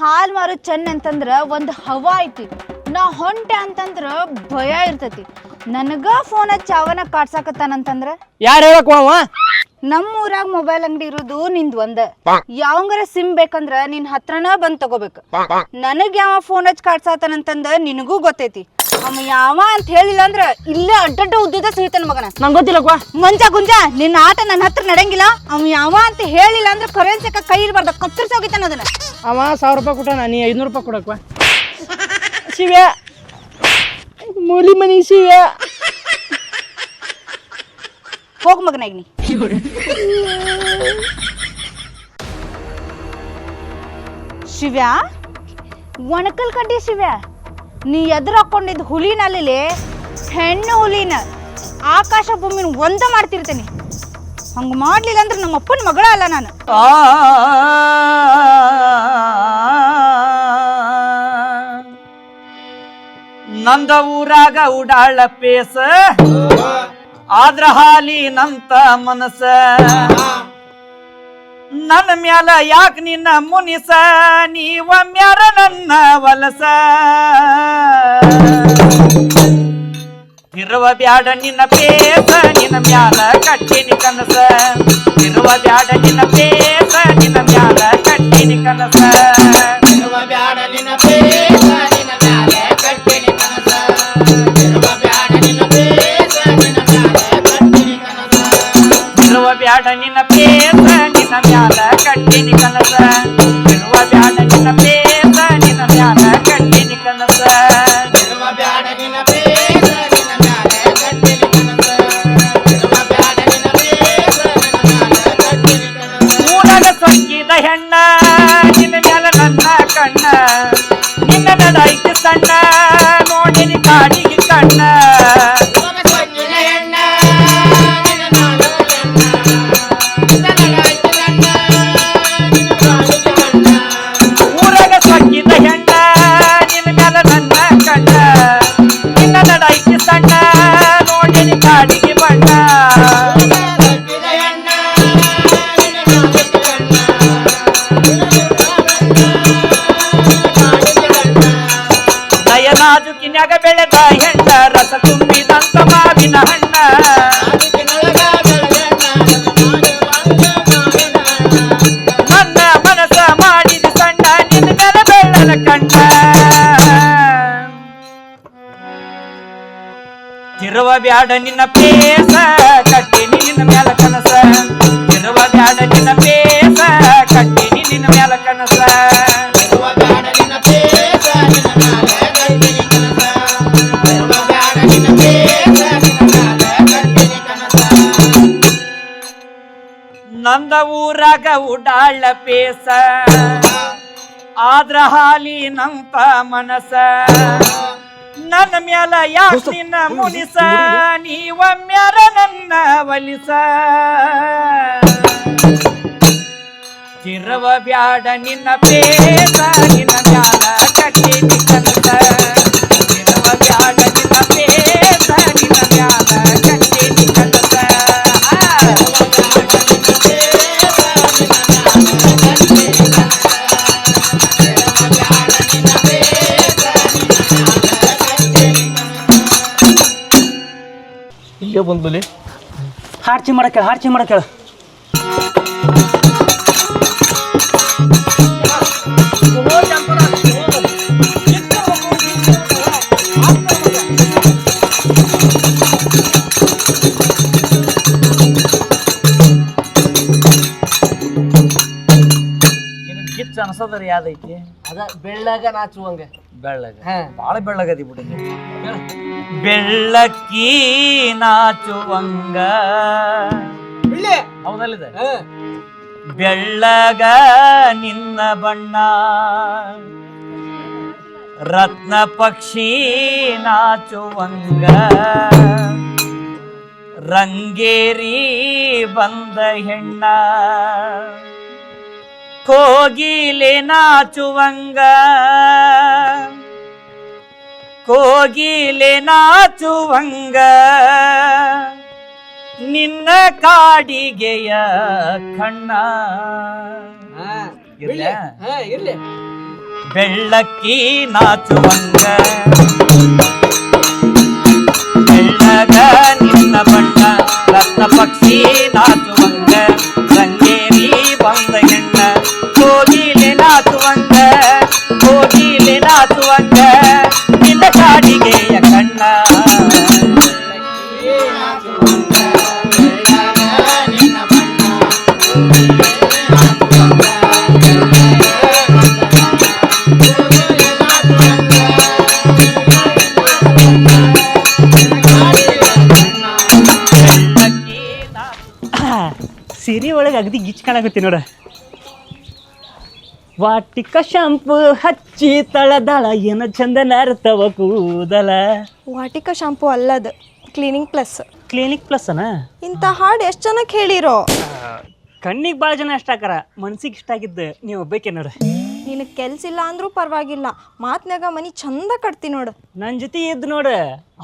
ಹಾಲ್ ಮಾರು ಚೆನ್ನ ಅಂತಂದ್ರ ಒಂದ್ ಹವಾ ಐತಿ. ನಾ ಹೊಂಟೆ ಅಂತಂದ್ರ ಭಯ ಇರ್ತೈತಿ. ನನಗ ಫೋನ್ ಚಾವನ ಕಾಡ್ಸಾಕತ್ತಾನಂತಂದ್ರೆ ಯಾರು ಹೇಳಕ್ ಅವ ನಮ್ಮ ಊರಾಗ ಮೊಬೈಲ್ ಅಂಗಡಿ ಇರೋದು ನಿಂದ್ ಒಂದ. ಯಾವಂಗಾರ ಸಿಮ್ ಬೇಕಂದ್ರ ನಿನ್ ಹತ್ರನ ಬಂದ್ ತಗೋಬೇಕ. ನನಗ್ ಯಾವ ಫೋನ್ ಹಚ್ ಕಾಡ್ಸಾತಾನಂತಂದ ನಿನಗೂ ಗೊತ್ತೈತಿ. ಅವ ಯಾವ ಅಂತ ಹೇಳಿಲ್ಲ ಅಂದ್ರ ಇಲ್ಲೇ ಅಡ್ಡಡ್ಡ ಉದ್ದದ ಸಿಗ್ತಾನ ಮಗನ. ನಂಗೆ ಗೊತ್ತಿಲ್ಲಕ್ವಾ? ಮಂಜ ಗುಂಜ ನಿನ್ನ ಆಟ ನನ್ನ ಹತ್ರ ನಡೆಯಂಗಿಲ್ಲ ಅವ ಯಾವ ಅಂತ ಹೇಳಿಲ್ಲ ಅಂದ್ರ ಕರೆನ್ಸಿ ಕೈ ಇರ್ಬಾರ್ದ ಕತ್ತರಿಸಿ ಅದನ್ನ. ಅವ ಸಾವಿರ ರೂಪಾಯಿ ಕೊಟ್ಟಾನ ನೀ ಐದ್ನೂರು ರೂಪಾಯಿ ಕೊಡಕ್ವ? ಶಿವ್ಯ. ಮೂಲಿ ಮನಿ ಶಿವ್ಯ. ಹೋಗ್ ಮಗನ ಈಗ ನೀ. ಶಿವ್ಯ ಒಣಕಲ್ ಕಡ್ಡಿ ಶಿವ್ಯ. ನೀ ಎದುರು ಹಾಕೊಂಡಿದ್ದ ಹುಲಿನಲ್ಲಿ ಹೆಣ್ಣು ಹುಲಿನ ಆಕಾಶ ಭೂಮಿನ ಒಂದ ಮಾಡ್ತಿರ್ತೇನೆ. ಹಂಗ ಮಾಡ್ಲಿಲ್ಲ ಅಂದ್ರೆ ನಮ್ಮ ಅಪ್ಪನ ಮಗಳ ಅಲ್ಲ ನಾನು ನಂದ ಊರಾಗ ಉಡಾಳ ಪೇಸ. ಆದ್ರ ಹಾಲಿನಂತ ಮನಸ. ನನ್ನ ಮ್ಯಾಲ ಯಾಕ ನಿನ್ನ ಮುನಿಸ? ನೀವಮ್ಯಾರ ನನ್ನ ವಲಸ. ಇರುವ ಬ್ಯಾಡ ನಿನ್ನ ಪೇಸ, ನಿನ್ನ ಮ್ಯಾಲ ಕಟ್ಟಿನಿ ಕನಸ. ಇರುವ ಬ್ಯಾಡ ನಿನ್ನ ಪೇಸ, ನಿನ್ನ ಮ್ಯಾಲ ಕಟ್ಟಿನಿ ಕನಸ. அழகண்ணா ನಯನಾಜುಕಿನ್ಯಾಗ ಬೆಳೆದ ಹೆಣ್ಣ ರಸ ತುಂಬಿದಂತ ಮಾವಿನ ಹಣ್ಣ. ನನ್ನ ಮನಸ ನಿನ್ನ ಮೇಲೆ ಬ್ಯಾಡ ನಿನ್ನ ಪೇಸ ಕಟ್ಟಿ ನಿನ್ನ ಮ್ಯಾಲ ಊರಾಗ ಉಡಾಳ ಪೇಸ. ಆದ್ರ ಹಾಲಿನಂತ ಮನಸ. ನನ್ನ ಮ್ಯಾಲ ಯಾಕಿನ ಮುನಿಸ? ನೀವ ಮ್ಯಾಲ ನನ್ನ ಒಲಿಸ ಚಿರವ ಬ್ಯಾಡ ನಿನ್ನ ಪೇಸ ನಿನ್ನ ಮ್ಯಾಲ ಕಟ್ಟಿ ಕನಸ ಇಲ್ಲೇ ಬಂದ್ಬಲಿ ಹಾಡ್ಚಿ ಮಾಡಕ್ಕೆ ಹಾಡ್ಚಿ ಮಾಡಕ್ಕೆ ಅನ್ಸೋದ್ರ ಯಾವ್ದೈತಿ? ಅದ ಬೆಳ್ಳಾಗ ನಾಚುವಂಗ ಬೆಳ್ಳಗ. ಬಾಳ ಬೆಳ್ಳಗದಿ ಬಿಡು ಬೆಳ್ಳಕ್ಕಿ ನಾಚುವಂಗ ಹೌದಲ್ಲಿದೆ. ಬೆಳ್ಳಗ ನಿನ್ನ ಬಣ್ಣ. ರತ್ನ ಪಕ್ಷಿ ನಾಚುವಂಗ ರಂಗೇರಿ ಬಂದ ಹೆಣ್ಣ. ಕೋಗಿಲೆ ನಾಚುವಂಗ. ಕೋಗಿಲೆ ನಾಚುವಂಗ. ನಿನ್ನ ಕಾಡಿಗೆಯ ಕಣ್ಣ. ಬೆಳ್ಳಕ್ಕಿ ನಾಚುವಂಗ. ಬೆಳ್ಳಗ ನಿನ್ನ ಬಣ್ಣ ರತ್ನ ಪಕ್ಷಿ ನಾಚುವಂಗ. ನಾಚುವಂಗ ನಿನ್ನ ಕಾಡಿಗೆಯ ಕಣ್ಣ. ಸಿರಿ ಒಳಗೆ ಅಗದಿ ಗಿಚ್ ಕಾಣಕತ್ತಿ ನೋಡ. ವಾಟಿಕ ಶಾಂಪು ಹಚ್ಚಿ ತಳದಳ ಏನ ಚಂದ ನರ್ತವ ಕೂದಲ? ವಾಟಿಕ ಶಾಂಪೂ ಅಲ್ಲದ ಕ್ಲೀನಿಂಗ್ ಪ್ಲಸ್ ಕ್ಲಿನಿಕ್ ಪ್ಲಸ್ ಅನ? ಇಂಥ ಹಾಡು ಎಷ್ಟು ಜನಕ್ಕೆ ಹೇಳಿರೋ? ಕಣ್ಣಿಗೆ ಭಾಳ ಜನ ಇಷ್ಟ ಆಕಾರ ಮನ್ಸಿಗೆ ಇಷ್ಟ ಆಗಿದ್ದ ನೀವು ಒಬ್ಬಾಕೆ ನೋಡ. ನಿನಗೆ ಕೆಲ್ಸ ಇಲ್ಲ ಅಂದ್ರೂ ಪರವಾಗಿಲ್ಲ ಮಾತ್ನಾಗ ಮನಿ ಚಂದ ಕಟ್ತಿ ನೋಡು. ನನ್ನ ಜೊತೆ ಇದ್ದು ನೋಡ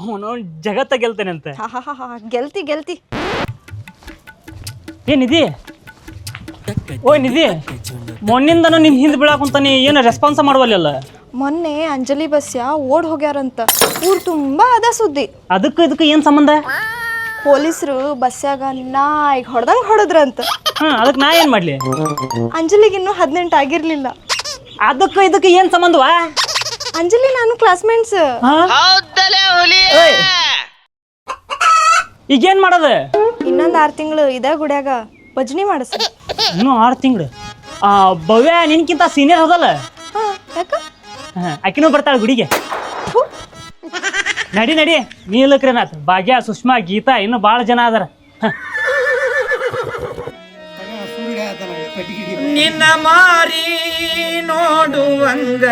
ಅವನು ಜಗತ್ತ ಗೆಲ್ತೇನೆ ಅಂತ ಹಾ ಗೆಲ್ತಿ ಗೆಲ್ತಿ. ಏ ನಿಧಿ ಓ ನಿಧಿ ಮೊನ್ನಿಂದನೂ ನಿನ್ ಹಿಂದೆ ನೀ ಏನು ರೆಸ್ಪಾನ್ಸ್ ಮಾಡವಲ್ಲ ಮೊನ್ನೆ ಅಂಜಲಿ ಬಸ್ಯ ಓಡ್ ಹೋಗ್ಯಾರಂತ. ಊರ್ ತುಂಬಾ ಅದ ಸುದ್ದಿ. ಅದಕ್ಕೂ ಇದಕ್ಕೂ ಏನು ಸಂಬಂಧ? ಪೊಲೀಸರು ಬಸ್ಯಾಗ ನಾಯಿಗ್ ಹೊಡೆದಂಗ್ ಹೊಡೆದ್ರಂತ. ಹಾಂ ಅದಕ್ಕೆ ನಾ ಏನು ಮಾಡಲಿ? ಅಂಜಲಿಗಿನ್ನೂ ಹದಿನೆಂಟು ಆಗಿರ್ಲಿಲ್ಲ. ಅದಕ್ಕೂ ಇದಕ್ಕೆ ಏನು ಸಂಬಂಧವಾ? ಅಂಜಲಿ ನಾನು ಕ್ಲಾಸ್ಮೇಟ್ಸ್ ಈಗೇನ್ ಮಾಡೋದು? ಇನ್ನೊಂದ್ ಆರ್ ತಿಂಗಳು ಇದೆ ಗುಡ್ಯಾಗ. ಭಜನಿ ಮಾಡಿಸ. ಇನ್ನು ಆರು ತಿಂಗಳು. ಆ ಭವ್ಯ ನಿನ್ಕಿಂತ ಸೀನಿಯರ್ ಹೋದಲ್ಲ ಹಾ ಯಾಕ? ಆಕಿನೂ ಬರ್ತಾಳೆ ಗುಡಿಗೆ. ನಡಿ ನಡಿ. ನೀಲಕ್ರನಾಥ್ ಭಾಗ್ಯ ಸುಷ್ಮಾ ಗೀತಾ ಇನ್ನೂ ಭಾಳ ಜನ ಅದಾರ. ನಿನ್ನ ಮಾರಿ ನೋಡುವಂಗ.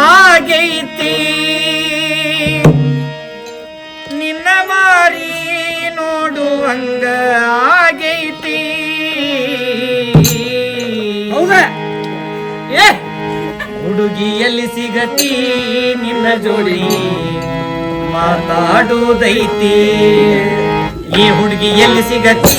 ಆಗೈತಿ ನೋಡುವಂಗ ಆಗೈತಿ. ಏ ಹುಡುಗಿ ಎಲ್ಲಿ ಸಿಗತಿ ನಿನ್ನ ಜೋಡಿ. ಮಾತಾಡೋದೈತಿ. ಈ ಹುಡುಗಿಯಲ್ಲಿ ಸಿಗತಿ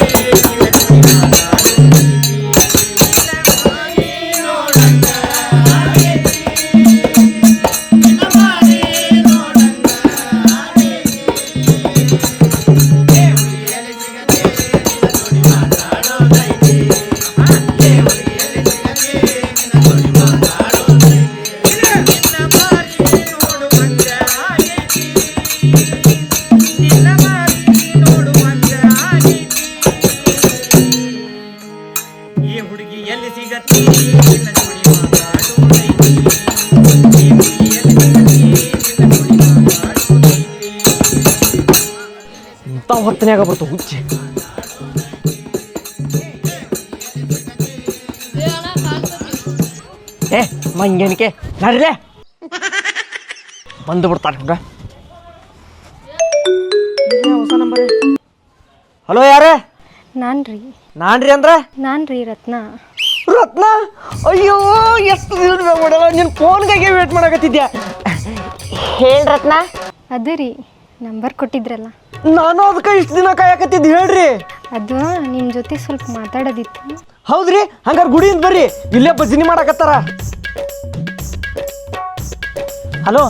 ಏ ಮಂಗೇನಿಕೆ ನಡ್ರೆ ಬಂದು ಬಿಡ್ತಾರೆ ಹಂಗ. ಹೊಸ ನಂಬರ್. ಹಲೋ ಯಾರ? ನಾನ್ರಿ. ನಾನ್ರಿ ಅಂದ್ರ? ನಾನ್ರಿ ರತ್ನ. ರತ್ನ? ಅಯ್ಯೋ ಎಷ್ಟು ದಿನ ಮಾಡಲ್ಲ? ನಿನ್ನ ಫೋನ್ಗಾಗೆ ವೇಟ್ ಮಾಡಕತ್ತಿದ್ಯಾ? ಹೇಳ್ ರತ್ನ. ಅದೇ ರೀ. ನಂಬರ್ ಕೊಟ್ಟಿದ್ರಲ್ಲ. ನಾನು ಅದಕ್ಕೆ ಇಷ್ಟು ದಿನ ಕಾಯಕತ್ತಿದ್ದು ಹೇಳ್ರಿ. ಅದು ನಿಮ್ಮ ಜೊತೆ ಸ್ವಲ್ಪ ಮಾತಾಡೋದಿತ್ತು. ಹೌದ್ರಿ? ಹಂಗಾರೆ ಗುಡಿಯಿಂದ ಬರ್ರಿ. ಇಲ್ಲೇ ಭಜನಿ ಮಾಡಕತ್ತಾರ. ಹಲೋ?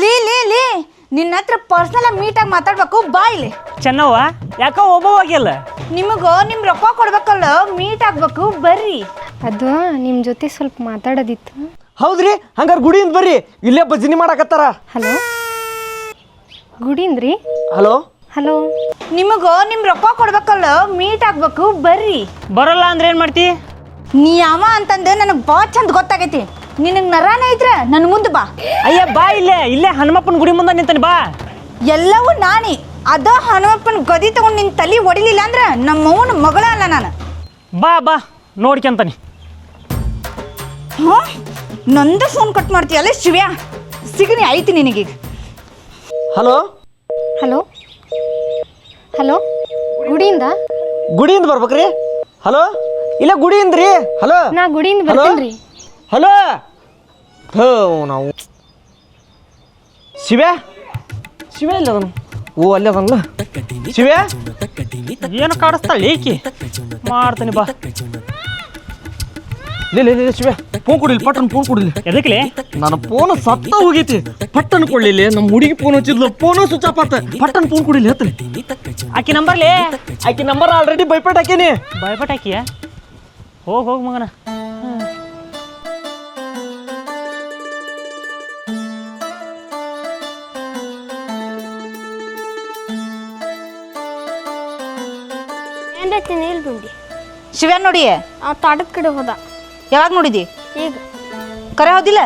ಲೀ ಲೀ ಲೀ. ನಿನ್ನ ಹತ್ರ ಪರ್ಸನಲ್ ಮೀಟಾಗಿ ಮಾತಾಡ್ಬೇಕು ಬಾ ಇಲ್ಲಿ. ಚೆನ್ನವ್ವ ಯಾಕೋ ಒಬ್ಬವಾಗಿಲ್ಲ ನಿಮಗ ನಿಮ್ಮ ರೊಕ್ಕ ಕೊಡ್ಬೇಕಲ್ಲ ಮೀಟ್ ಆಗ್ಬೇಕು ಬರ್ರಿ. ಅದು ನಿಮ್ಮ ಜೊತೆ ಸ್ವಲ್ಪ ಮಾತಾಡೋದಿತ್ತು. ಹೌದ್ರಿ? ಹಂಗಾರೆ ಗುಡಿಯಿಂದ ಬರ್ರಿ. ಇಲ್ಲೇ ಭಜನಿ ಮಾಡಕತ್ತಾರ. ಹಲೋ? ಗುಡಿಂದ್ರಿ ಹಲೋ? ಹಲೋ. ನಿಮಗ ನಿಮ್ ರೊಕ್ಕ ಕೊಡ್ಬೇಕಲ್ಲ ಮೀಟ್ ಆಗ್ಬೇಕು ಬರ್ರಿ. ಬರಲ್ಲ ಅಂದ್ರೆ ಏನ್ ಮಾಡ್ತಿ? ನೀ ಯಾವ ಅಂತಂದು ನನಗೆ ಭಾಳ ಚಂದ ಗೊತ್ತಾಗೈತಿ. ನಿನಗ್ ನರಾನ ಐತ್ರ ನನ್ನ ಮುಂದೆ ಬಾ. ಅಯ್ಯ ಬಾ ಇಲ್ಲೇ ಇಲ್ಲೇ ಹನುಮಪ್ಪನ ಗುಡಿ ಮುಂದೆ ನಿಂತಾನೆ ಬಾ. ಎಲ್ಲವೂ ನಾನಿ. ಅದ ಹನುಮಪ್ಪನ ಗದಿ ತಗೊಂಡ್ ನಿನ್ ತಲಿ ಹೊಡಿಲಿಲ್ಲ ಅಂದ್ರೆ ನಮ್ಮ ಅವನ ಮಗಳ ಅಲ್ಲ ನಾನು. ಬಾ ಬಾ ನೋಡ್ಕೊಂತಾನೆ. ಹ್ಞೂ ನಂದು ಫೋನ್ ಕಟ್ ಮಾಡ್ತೀಯಲ್ಲ ಶಿವ್ಯಾ? ಸಿಗನಿ ಐತಿ ನಿನಗೀಗ. ಹಲೋ? ಹಲೋ? ಹಲೋ? ಗುಡಿಯಿಂದ? ಗುಡಿಯಿಂದ ಬರ್ಬೇಕ್ರಿ. ಹಲೋ? ಇಲ್ಲ ಗುಡಿಯಿಂದ ರೀ ಹಲೋ? ನಾ ಗುಡಿಯಿಂದ ಹಲೋ? ಬರ್ತೀನಿ ಹಲೋ? ಹೋ ನಾವು ಶಿವ? ಶಿವ ಇಲ್ಲ ಅದನ್ನು ಓ ಅಲ್ಲೇ ಅದಲ್ಲ ಶಿವ? ಏನು ಕಾಡಿಸ್ತಾಳೆ ಏಕಿ ಮಾಡ್ತೀನಿ ಬಾ. ಲೇ ಲೇ ಲೇ ಶಿವ ಫೋನ್ ಕೊಡಿಲ್ಲ ಪಟ್ಟನ್ ಫೋನ್ ಕೊಡಿಲ್ಲ ಎದಕ್ಲೆ? ನನ್ನ ಫೋನ್ ಸತ್ತ ಹೋಗೈತಿ. ಪಟ್ಟನ್ ಕೊಡ್ಲಿಲ್ಲ ನಮ್ಮ ಹುಡುಗಿ ಫೋನ್ ಹಚ್ಚಿದ್ಲು ಫೋನ್ ಸ್ವಿಚ್ ಆಫ್ ಆತ. ಪಟ್ಟನ್ ಫೋನ್ ಕೊಡಿಲ್ಲ ಹತ್ತಲಿ ಆಕಿ ನಂಬರ್ಲೆ ಆಕಿ ನಂಬರ್ ಆಲ್ರೆಡಿ ಬೈಪಟ್ ಹಾಕೇನಿ ಭಯಪಟ್ಟ ಆಕಿಯ? ಹೋಗ್ ಹೋಗ್ ಮಗನ. ಏನ್ರೈತಿ ನೀಲ್ ಗುಂಡಿ ಶಿವ್ಯಾ ನೋಡಿ. ಆ ತೋಟದ ಕಡೆ ಹೋದ. ಯಾವಾಗ ನೋಡಿದಿ? ಈಗ. ಕರೆ ಹೋದಿಲ್ಲ?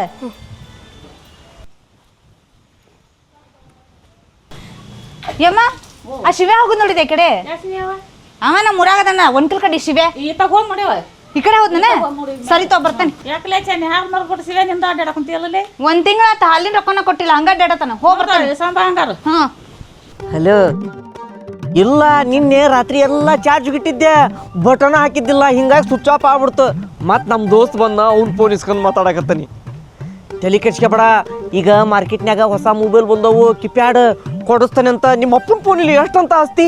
ಯಮ್ಮ ಆ ಶಿವ್ಯಾ ಹೋಗುದ್ ನೋಡಿದೆ ಈ ಕಡೆ? ಹಾ ನಮ್ಮ ಒಂದ್ ಒಂಟ್ಲ್ ಕಡೆ ಶಿವ್ಯಾ ಈತ ಹೋಗ್ ನೋಡ್ಯವ ಈ ಕಡೆ ಹೋದ್ನ ಸರಿ ತಗೋ ಬರ್ತಾನೆ. ಯಾಕಲೆ ಚೆನ್ನ ಹಾರ್ ಮಾರ್ಬಿಟ್ಟು ಸಿವೆ ನಿಂದ ಅಡ್ಡಾಡಕಂತೀಯಲ್ಲೇ ಒಂದ್ ತಿಂಗಳ ಆತ ಹಾಲಿನ ರೊಕ್ಕನ ಕೊಟ್ಟಿಲ್ಲ ಹಂಗ ಅಡ್ಡಾಡತಾನ. ಹೋಗ್ ಬರ್ತಾನೆ. ಸಂಬ ಹಂಗಾರ? ಹಾ ಹಲೋ. ಇಲ್ಲ ನಿನ್ನೆ ರಾತ್ರಿ ಎಲ್ಲ ಚಾರ್ಜ್ ಇಟ್ಟಿದ್ದೆ ಬಟನ್ ಹಾಕಿದ್ದಿಲ್ಲ ಹಿಂಗಾಗಿ ಸ್ವಿಚ್ ಆಫ್ ಆಗ್ಬಿಡ್ತು. ಮತ್ತು ನಮ್ಮ ದೋಸ್ತ್ ಬಂದ ಅವ್ನ ಫೋನ್ ಇಸ್ಕೊಂಡು ಮಾತಾಡಕತ್ತಾನಿ. ತಲೆ ಕೆಡ್ಸ್ಕೊಬೇಡ ಈಗ ಮಾರ್ಕೆಟ್ನ್ಯಾಗ ಹೊಸ ಮೊಬೈಲ್ ಬಂದವು ಕಿಪ್ಯಾಡ್ ಕೊಡಿಸ್ತಾನೆ ಅಂತ ನಿಮ್ಮ ಅಪ್ಪನ ಇಲ್ಲಿ ಎಷ್ಟಂತ ಆಸ್ತಿ?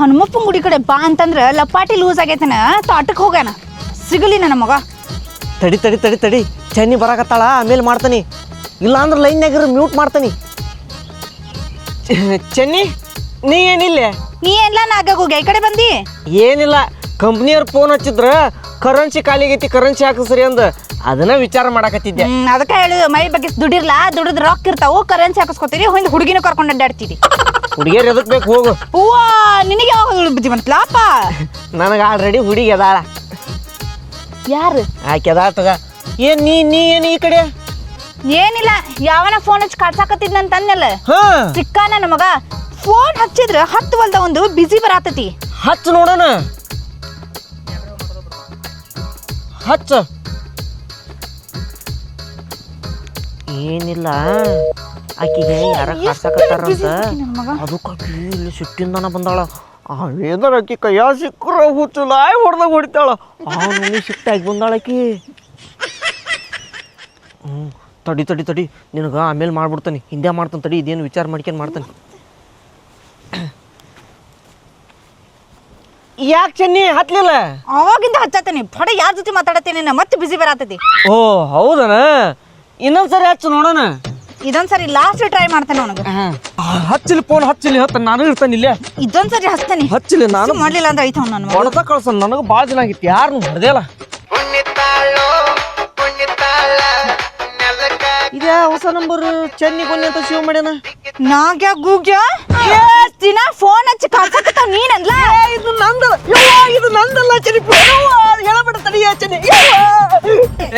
ಹನುಮಪ್ಪನ ಗುಡಿ ಕಡೆ ಬಾ ಅಂತಂದ್ರೆ ಲಪಾಟಿ ಲೂಸ್ ಆಗೈತನ? ತೋಟಕ್ಕೆ ಹೋಗ್ಯಾನ? ಸಿಗಲಿ ನನ್ನ ಮಗ. ತಡಿ ತಡಿ ತಡಿ ತಡಿ. ಚೆನ್ನಿ ಬರಾಕತ್ತಾಳ ಆಮೇಲೆ ಮಾಡ್ತಾನೆ. ಇಲ್ಲಾಂದ್ರೆ ಲೈನ್ ಲೈನ್ಯಾಗ ಮ್ಯೂಟ್ ಮಾಡ್ತಾನೆ. ಚೆನ್ನಿ? ನೀ ಏನಿಲ್ಲ? ನೀ ಎಲ್ಲ ನಾಗಾಗ ಹೋಗ್ಯ ಈ ಕಡೆ ಬಂದಿ? ಏನಿಲ್ಲ ಕಂಪ್ನಿಯವ್ರ ಫೋನ್ ಹಚ್ಚಿದ್ರ ಕರೆನ್ಸಿ ಖಾಲಿಗೈತಿ ಕರೆನ್ಸಿ ಹಾಕಿಸ್ರಿ ಅಂದ ಅದನ್ನ ವಿಚಾರ ಮಾಡಕತ್ತಿದ್ದೆ. ಹ್ಮ್ ಅದಕ್ಕೆ ಹೇಳು ಮೈ ಬಗ್ಗೆ ದುಡಿರ್ಲ ದುಡಿದ್ ರೊಕ್ಕ ಇರ್ತಾವು ಕರೆನ್ಸಿ ಹಾಕಿಸ್ಕೊತೀರಿ ಹಿಂದ್ ಹುಡುಗಿನ ಕರ್ಕೊಂಡು ಅಡ್ಡಾಡ್ತೀರಿ. ಹುಡುಗಿಯರ್ ಎದಕ್ ಬೇಕು ಹೋಗು. ಹೂವ ನಿನಗೆ ಯಾವಾಗ ಬುದ್ಧಿ ಬಂತಲಪ್ಪ ನನಗೆ ಆಲ್ರೆಡಿ ಹುಡುಗಿ ಅದಾಳ. ಯಾರು? ಆಕೆ ಅದಾಳ ತಗ. ಏನ್ ನೀ ನೀ ಏನ್ ಈ ಕಡೆ? ಏನಿಲ್ಲ ಯಾವನ ಫೋನ್ ಹಚ್ಚಿ ಕಾಡ್ಸಾಕತ್ತಿದ್ನಂತ ಅನ್ನಲ್ಲ ಹಾ. ಸಿಕ್ಕಾನ ನಮಗ ಮಗ. ಫೋನ್ ಹಚ್ಚಿದ್ರೆ ಹತ್ತು ವಲ್ದ ಒಂದು ಬಿಸಿ ಬರಾತತಿ. ಹಚ್ಚ ನೋಡೋಣ. ಹಚ್ಚ. ಏನಿಲ್ಲ. ಆಕಿಗೆ ಯಾರ ಅಂತ ಅದಕ್ಕೆ ಇಲ್ಲಿ ಸಿಟ್ಟಿಂದನ ಬಂದಾಳ. ಏನಾರ ಆಕಿ ಕೈಯ ಸಿಕ್ಕರ ಹುಚ್ಚು ಲಾಯ್ ಹೊಡೆದಾಗ ಹೊಡಿತಾಳ. ಅವನು ಸಿಟ್ಟಾಗಿ ಬಂದಾಳ ಆಕಿ. ಹ್ಞೂ ತಡಿ ತಡಿ ತಡಿ. ನಿನಗೆ ಆಮೇಲೆ ಮಾಡ್ಬಿಡ್ತಾನೆ. ಹಿಂದೆ ಮಾಡ್ತಾನೆ ತಡಿ ಇದೇನು ವಿಚಾರ ಮಾಡ್ಕೊಂಡು ಮಾಡ್ತಾನೆ. ಯಾಕೆ ಚೆನ್ನಿ? ಹತ್ಲಿಲ್ಲ? ಅವಾಗಿಂದ ಹಚ್ಚತ್ತೇನಿ. ಪಡ ಯಾರ ಜೊತೆ ಮಾತಾಡತ್ತೀನಿ ನಾ ಮತ್ತೆ ಬಿಸಿ ಬರತ್ತೈತಿ ಓ ಹೌದನ? ಇನ್ನೊಂದ್ಸರಿ ಹಚ್ಚು ನೋಡೋಣ. ಇದೊಂದ್ಸರಿ ಲಾಸ್ಟ್ ಟ್ರೈ ಮಾಡ್ತೇನೆ ಅವನಿಗೆ. ಹಚ್ಚಲಿ ಫೋನ್ ಹಚ್ಚಲಿ ಹತ್ತ ನಾನು ಇರ್ತಾನೆ ಇಲ್ಲೇ. ಇದೊಂದ್ಸರಿ ಹಚ್ತಾನೆ. ಹಚ್ಚಲಿ ನಾನು ಮಾಡ್ಲಿಲ್ಲ ಅಂದ್ರೆ ಐತ ನಾನು ಹೊಡೆದ ಕಳ್ಸ ನನಗೆ ಭಾಳ ದಿನ ಆಗಿತ್ತು. ಯಾರು ಹೊಡೆದಿಲ್ಲ ಇದೇ ಹೊಸ ನಂಬರ್ ಚೆನ್ನಿ ಕೊನ್ನಿ ಅಂತ ಸೇವ್ ಮಾಡ್ಯಾನ? ನಾಗ್ಯ ಗೂಗ್ಯ? ದಿನ ಫೋನ್ ಹಚ್ಚಿ ಕಾಡ್ಸಕತ್ತಾವ ನೀನಂದ್ಲ ಇದು ನಂದಲ್ಲ ಇದು ನಂದಲ್ಲ ಚೆನ್ನಿ. ಹೇಳಬೇಡ ತಡಿ ಚೆನ್ನಿ.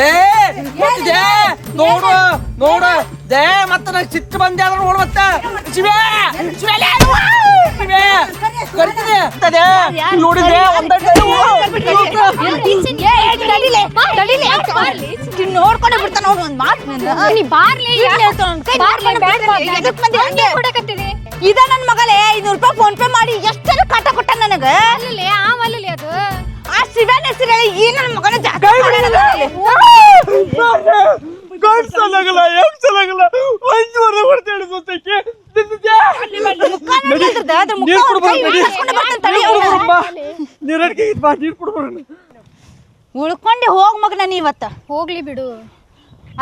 ಏ ನೋಡು ನೋಡು. ದೇ ಮತ್ತೆ ನಂಗೆ ಸಿಟ್ಟು ಬಂದೆ ಆದ್ರೆ ನೋಡು ಮತ್ತೆ. ಶಿವೇ ಶಿವೇ. ಶಿವೇ. ಕರಿತೀನಿ ತಡೆ ನೋಡಿದೆ ಒಂದಷ್ಟು ನೋಡ್ಕೊಂಡೆ ಬಿಡ್ತಾನ ನೋಡು ಒಂದ್ ಮಾತು ನೀ ಬಾರ್ಲಿ ಇದ ನನ್ ಮಗಲೇ ಐನೂರು ರೂಪಾಯಿ ಫೋನ್ ಪೇ ಮಾಡಿ ಎಷ್ಟರ ಕಾಟ ಕೊಟ್ಟ ನನಗ? ಅಲ್ಲೇ ಆಮಲ್ಲೇ ಅದು. ಆ ಶಿವನ ಹೆಸರು ಹೇಳಿ ಈ ನನ್ನ ಮಗನ ಗಂಡ್ಸಲಾಗಲ್ಲ ಹೆಂಗ್ಸಲಾಗಲ್ಲ ನೀರು ಬಾ. ನೀರು ಕೊಡ್ಬಾರ್ದು ಉಳ್ಕೊಂಡೆ ಹೋಗ್ ಮಗನ ನೀ ಇವತ್ತ. ಹೋಗ್ಲಿ ಬಿಡು.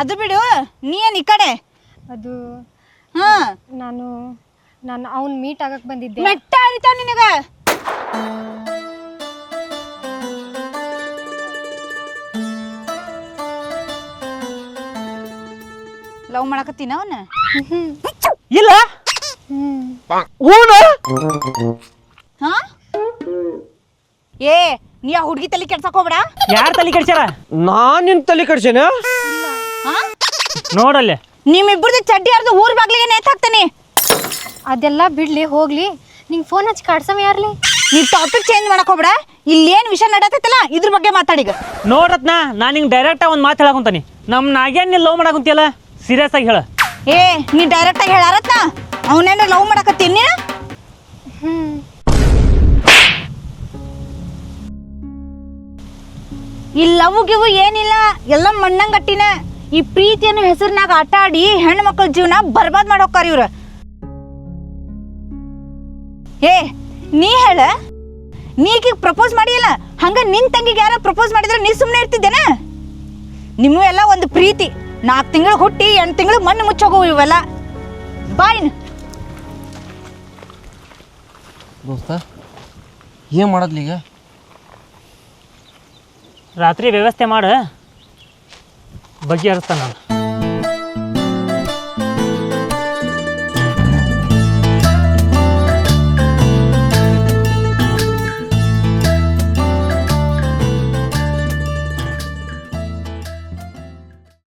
ಅದು ಬಿಡು ನೀ ಏನ್ ಈ ಕಡೆ? ಅದು ಹಾ. ನಾನು ನಾನು ಅವನ್ ಮೀಟ್ ಆಗಕ್ ಬಂದಿದ್ದೆ. ಮೆಟ್ಟ ಹರಿತಾವ ನಿನಗ. ಲವ್ ಮಾಡಕತ್ತೀನ ಅವನ? ಇಲ್ಲ. ಹೂನ? ಹಾ? ಏ ನೀ ಆ ಹುಡುಗಿ ತಲೆ ಕೆಡ್ಸಕ್ ಹೋಗ್ಬೇಡ. ಯಾರ್ ತಲೆ ಕೆಡ್ಸ್ಯಾರ? ನಾನ್ ನಿನ್ ತಲೆ ಕಡ್ಸೇನ? ಹಾ? ನೋಡಲ್ಲೇ. ನಿಮ್ಮಿಬ್ಬರದು ಚಡ್ಡಿ ಹರಿದು ಊರ್ ಬಾಗ್ಲಿಗೆ ನೇತ್ ಹಾಕ್ತಾನೆ. ಅದೆಲ್ಲ ಬಿಡ್ಲಿ ಹೋಗ್ಲಿ. ನಿಂಗೆ ಫೋನ್ ಹಚ್ಚಿ ಕಾಡ್ಸಮ ಯಾರ್ಲಿ? ನೀ ಟಾಪಿಕ್ ಚೇಂಜ್ ಮಾಡಕ್ ಹೋಗ್ಬೇಡ. ಇಲ್ಲೇನ್ ವಿಷಯ ನಡತೈತಲ್ಲ ಇದ್ರ ಬಗ್ಗೆ ಮಾತಾಡಿಗ ನೋಡತ್ನ ನಾನು ನಿಂಗೆ ಡೈರೆಕ್ಟ್ ಒಂದು ಮಾತು ಹೇಳಕೊಂತಾನಿ ನಮ್ಮ ನಾಗೇನ್ ನೀ ಲವ್ ಮಾಡಾಕಂತಿಯಲ್ಲ ಸೀರಿಯಸ್ ಆಗಿ ಹೇಳ. ಏ ನೀ ಡೈರೆಕ್ಟ್ ಆಗಿ ಹೇಳಾರತ್ನ ಅವನೇನ ಲವ್ ಮಾಡಕತ್ತೀನಿ ಈ ಲವ್ ಗಿವು ಏನಿಲ್ಲ, ಎಲ್ಲ ಮಣ್ಣಂಗಟ್ಟಿನ. ಈ ಪ್ರೀತಿ ಅನ್ನೋ ಹೆಸರಿನಾಗ ಆಟ ಆಡಿ ಹೆಣ್ಣು ಮಕ್ಕಳ ಜೀವನ ಬರ್ಬಾದ್ ಮಾಡೋಕ್ಕಾರ ಇವ್ರ. ಏ, ನೀ ಹೇಳ. ನೀಕೀಗ ಪ್ರಪೋಸ್ ಮಾಡಿಯಲ್ಲ, ಹಂಗ ನಿನ್ ತಂಗಿಗೆ ಯಾರ ಪ್ರಪೋಸ್ ಮಾಡಿದ್ರೆ ನೀ ಸುಮ್ಮನೆ ಇರ್ತಿದ್ದೇನ? ನಿಮ್ಮೂ ಎಲ್ಲ ಒಂದು ಪ್ರೀತಿ. ನಾಲ್ಕು ತಿಂಗಳು ಹುಟ್ಟಿ, ಎಂಟು ತಿಂಗಳು ಮಣ್ಣು ಮುಚ್ಚೋಗವು ಇವೆಲ್ಲ. ಬಾಯ್ನ್ ದೋಸ್ತ ಏನು ಈಗ? ರಾತ್ರಿ ವ್ಯವಸ್ಥೆ ಮಾಡು. ಬಗೆಹರಿಸ್ತಾನೆ ನಾನು.